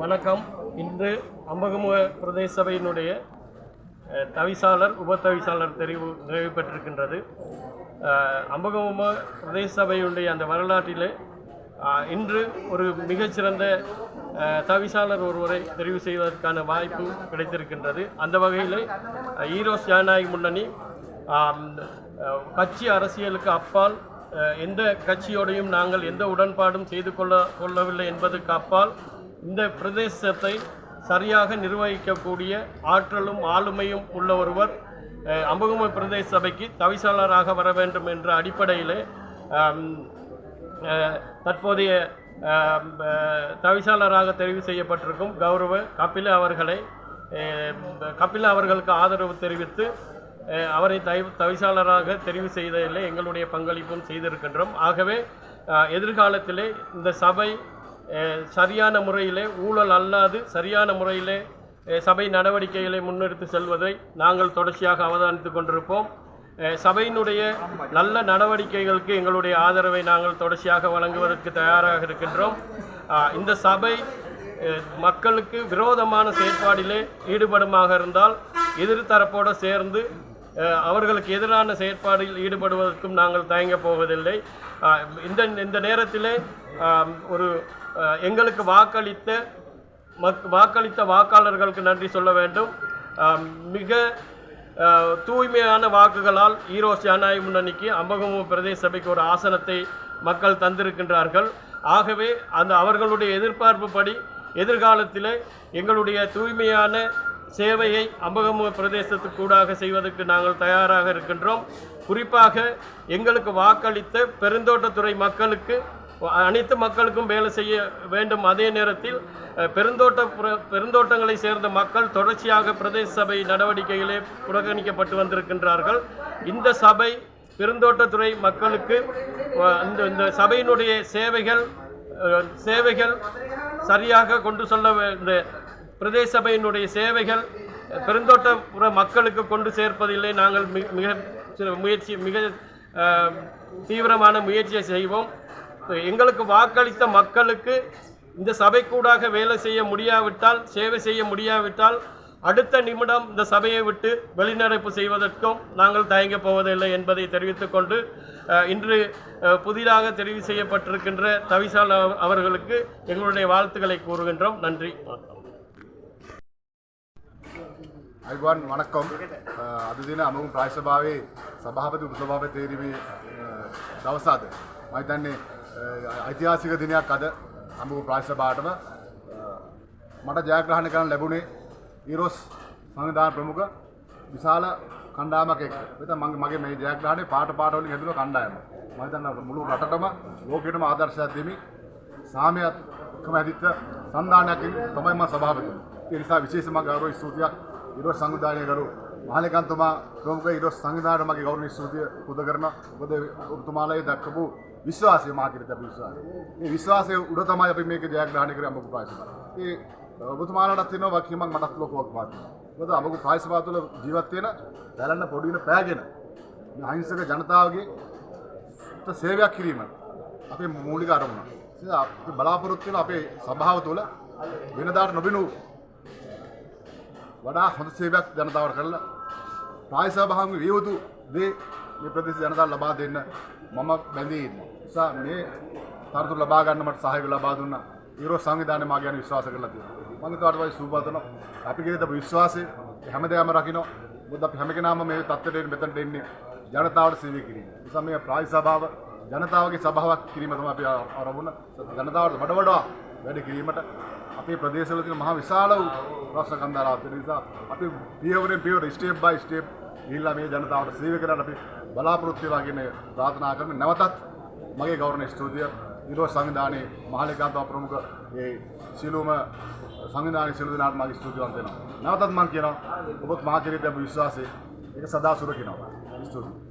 வணக்கம். இன்று அம்பகமுக பிரதேச சபையினுடைய தவிசாளர் உப தவிசாளர் தெரிவு நிறைவு பெற்றிருக்கின்றது. அம்பகமுக பிரதேச சபையுடைய அந்த வரலாற்றிலே இன்று ஒரு மிகச்சிறந்த தவிசாளர் ஒருவரை தெரிவு செய்வதற்கான வாய்ப்பு கிடைத்திருக்கின்றது. அந்த வகையில் ஈரோஸ் ஜனநாயக முன்னணி கட்சி அரசியலுக்கு அப்பால் எந்த கட்சியோடையும் நாங்கள் எந்த உடன்பாடும் செய்து கொள்ள கொள்ளவில்லை என்பதற்கு அப்பால் இந்த பிரதேசத்தை சரியாக நிர்வகிக்கக்கூடிய ஆற்றலும் ஆளுமையும் உள்ள ஒருவர் அம்புகுமை பிரதேச சபைக்கு தவிசாளராக வர வேண்டும் என்ற அடிப்படையிலே தற்போதைய தவிசாளராக தெரிவு செய்யப்பட்டிருக்கும் கௌரவ கபில அவர்களை கபில அவர்களுக்கு ஆதரவு தெரிவித்து அவரை தயவு தவிசாளராக தெரிவு செய்ததில் எங்களுடைய பங்களிப்பும் செய்திருக்கின்றோம். ஆகவே எதிர்காலத்திலே இந்த சபை சரியான முறையிலே ஊழல் அல்லாது சரியான முறையிலே சபை நடவடிக்கைகளை முன்னெடுத்து செல்வதை நாங்கள் தொடர்ச்சியாக அவதானித்து கொண்டிருப்போம். சபையினுடைய நல்ல நடவடிக்கைகளுக்கு எங்களுடைய ஆதரவை நாங்கள் தொடர்ச்சியாக வழங்குவதற்கு தயாராக இருக்கின்றோம். இந்த சபை மக்களுக்கு விரோதமான செயற்பாடிலே ஈடுபடுமாக இருந்தால் எதிர்த்தரப்போடு சேர்ந்து அவர்களுக்கு எதிரான செயற்பாடில் ஈடுபடுவதற்கும் நாங்கள் தயங்கப் போவதில்லை. இந்த இந்த நேரத்திலே ஒரு எங்களுக்கு வாக்களித்த மக் வாக்களித்த வாக்காளர்களுக்கு நன்றி சொல்ல வேண்டும். மிக தூய்மையான வாக்குகளால் ஈரோஸ் ஜனநாயக முன்னணிக்கு அம்பகமு பிரதேச சபைக்கு ஒரு ஆசனத்தை மக்கள் தந்திருக்கின்றார்கள். ஆகவே அந்த அவர்களுடைய எதிர்பார்ப்புப்படி எதிர்காலத்தில் எங்களுடைய தூய்மையான சேவையை அம்பகமுக பிரதேசத்துக்கூடாக செய்வதற்கு நாங்கள் தயாராக இருக்கின்றோம். குறிப்பாக எங்களுக்கு வாக்களித்த பெருந்தோட்டத்துறை மக்களுக்கு அனைத்து மக்களுக்கும் வேலை செய்ய வேண்டும். அதே நேரத்தில் பெருந்தோட்ட புற- பெருந்தோட்டங்களை சேர்ந்த மக்கள் தொடர்ச்சியாக பிரதேச சபை நடவடிக்கைகளே புறக்கணிக்கப்பட்டு வந்திருக்கின்றார்கள். இந்த சபை பெருந்தோட்டத்துறை மக்களுக்கு இந்த இந்த சபையினுடைய சேவைகள் சேவைகள் சரியாக கொண்டு சொல்ல இந்த பிரதேச சபையினுடைய சேவைகள் பெருந்தோட்டப்புற மக்களுக்கு கொண்டு சேர்ப்பதில்லை நாங்கள் மிக மிக முயற்சி மிக தீவிரமான முயற்சியை செய்வோம். எங்களுக்கு வாக்களித்த மக்களுக்கு இந்த சபைக்கூடாக வேலை செய்ய முடியாவிட்டால் சேவை செய்ய முடியாவிட்டால் அடுத்த நிமிடம் இந்த சபையை விட்டு வெளிநடப்பு செய்வதற்கும் நாங்கள் தயங்கப் போவதில்லை என்பதை தெரிவித்துக் கொண்டு இன்று புதிதாக தெரிவு செய்யப்பட்டிருக்கின்ற தவிசால் அவர்களுக்கு எங்களுடைய வாழ்த்துக்களை கூறுகின்றோம். நன்றி. வணக்கம் අයිබන් වනක්කොම් අද දින අමුගුම් ප්‍රයිශභාවේ සභාපති උපසභාව තේරීමේ දවසාද. මයිතන්නේ ඓතිහාසික දිනයක් අද අමුගු ප්‍රයිශභාටම මට ජයග්‍රහණ කරන ලැබුණේ ඊරෝස් සංවිධාන ප්‍රමුඛ විශාල කණ්ඩායමක් එක්ක. මෙතන මගේ මගේ මේ ජයග්‍රහණේ පාට පාට වලින් හැදුණු කණ්ඩායම. මම හිතන්නේ මුළු රටටම ලෝකෙටම ආදර්ශයක් දෙමි. සාමයත්කම හැදිච්ච සන්ධානයකින් තමයි මම සභාපති. ඒ නිසා විශේෂම ගෞරව ස්තුතියක් ఈరోజు సంఘదాడి గారు ಮಹಾಲೇಖಾಂತಮ ಪ್ರಮುಖ ಇರೋ ಸಂಘದ ನಮಗೆ ಗೌರವಿಸುವುದು ಉದಗರಣ ತುಮಾಲಯ ದಕ್ಕಬು ವಿಶ್ವಾಸ ಮಾಕಿರುತ್ತೆ ವಿಶ್ವಾಸ ಈ ವಿಶ್ವಾಸ ಉಡತಮ ಅಭಿಮೇಕೆ ಜಯಗ್ರಹಣಿಗರೆ ಅಮಗು ಪಾಯಿಸ ಈ ಋತುಮಾನ ತಿನ್ನೋ ವಕೀಮಂಗ್ ಮಠತ್ಲೋಕ ಹೋಗಿ ಮಾತು ಇವತ್ತು ಅಮಗು ಪಾಯಿಸ ಮಾತು ಜೀವತ್ತೇನ ಬೆಲನ್ನ ಪೊಡುಗಿನ ಪ್ಯಾಗೇನ ಅಹಿಂಸಕ ಜನತಾವಿಗೆ ಸೇವೆ ಕಿರಿಮ අපේ මූලික අරමුණ. ඉතින් බලාපොරොත්තු වෙන අපේ සභාව තුළ වෙනදාට නොබිනු වඩා හොඳ සේවයක් ජනතාවට කරලා ප්‍රාය සභාවගේ විය යුතු දේ මේ ප්‍රදේශ ජනතාවට ලබා දෙන්න මම බැඳී ඉන්නවා. නිසා මේ තනතුරු ලබා ගන්න මට සහයෝගය ලබා දුන්නා. ඊරෝ සංවිධානය මා ගැන විශ්වාස කරලා තියෙනවා. මම ඒකට වයි සූපතන අපි කෙරෙහි තිබු විශ්වාසය හැමදාම රකින්න. මොකද අපි හැම කෙනාම මේ තත්ත්වයට මෙතනට එන්නේ ජනතාවට සේවය කිරීම. නිසා මේ ප්‍රාය සභාව ජනතාවගේ සභාවක් කිරීම තමයි අපි ආරම්භන ජනතාවට වඩ වඩා වැඩ කිරීමට අපේ ප්‍රදේශවල තියෙන මහා විශාල වූ ප්‍රශ්න කන්දරාව තියෙන නිසා අපි පියවරෙන් පියවර ස්ටෙප් බයි ස්ටෙප් ගිහිල්ලා මේ ජනතාවට සේවය කරන්න අපි බලාපොරොත්තු වෙලා කියන ප්‍රාර්ථනා කරමු නැවතත් මගේ ගෞරවනීය ස්තුතිය විරෝධ සංවිධානයේ මහලේකාන්ත ප්‍රමුඛ ඒ සියලුම සංවිධානයේ සියලු දෙනාට මගේ ස්තුතිවන්ත වෙනවා. නැවතත් මම කියනවා ඔබත් මා කෙරෙහි තිබු විශ්වාසය ඒක සදා සුරකිනවා ස්තුතියි.